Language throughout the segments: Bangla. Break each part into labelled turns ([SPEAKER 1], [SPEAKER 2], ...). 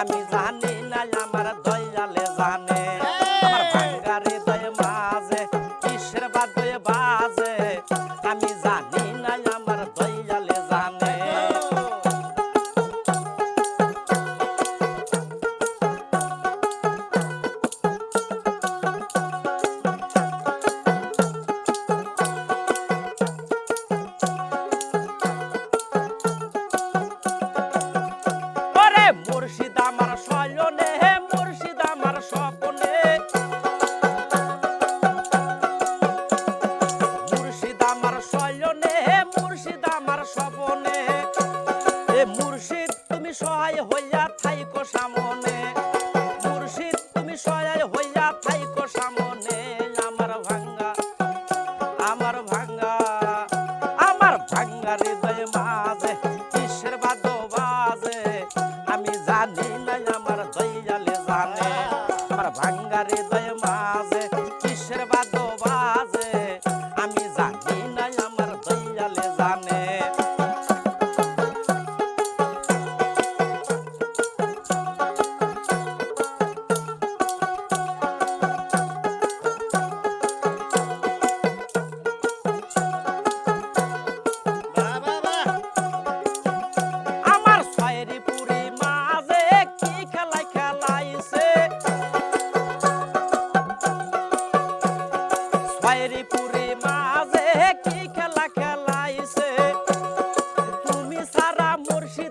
[SPEAKER 1] আমি জানি না আমার দয়ালে জানে। আমার ভাঙ্গারে দয় মাঝে কিসের বাদ? আমার স্বপনে। এ মুর্শিদ, তুমি সহায় হইয়া থাইকো সামনে। মুর্শিদ, তুমি সহায় হইয়া থাইকো সামনে। আমার ভাঙ্গা আমার ভাঙ্গা আমার ভাঙ্গা হৃদয় মাঝে, কিসের বাদ বাজে? আমি জানি না আমার দয়ালে জানে। আমার ভাঙ্গা হৃদয় মাঝে, কিসের বাদ বাজে? আমি জানি না আমার দয়ালে জানে।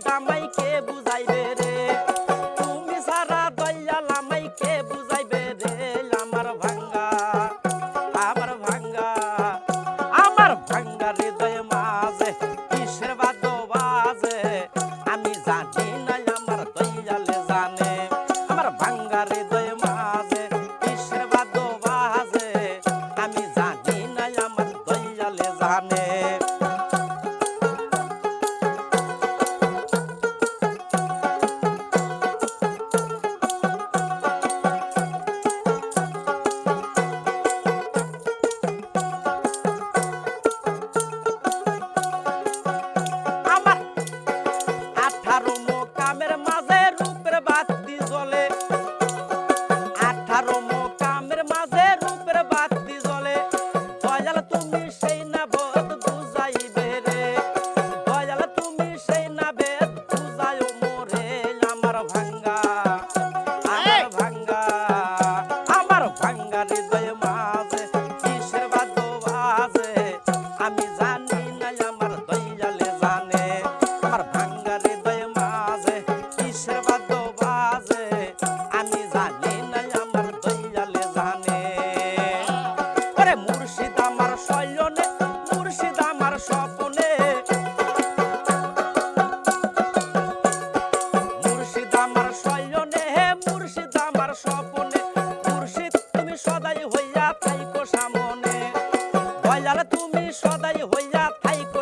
[SPEAKER 1] মুর্শিদ আমাই কে বুঝাইবে।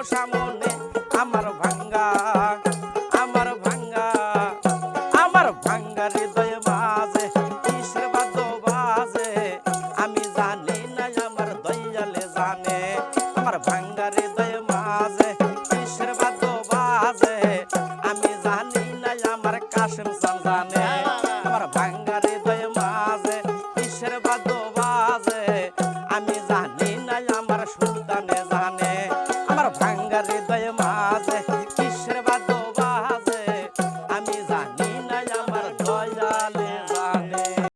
[SPEAKER 1] থাইকো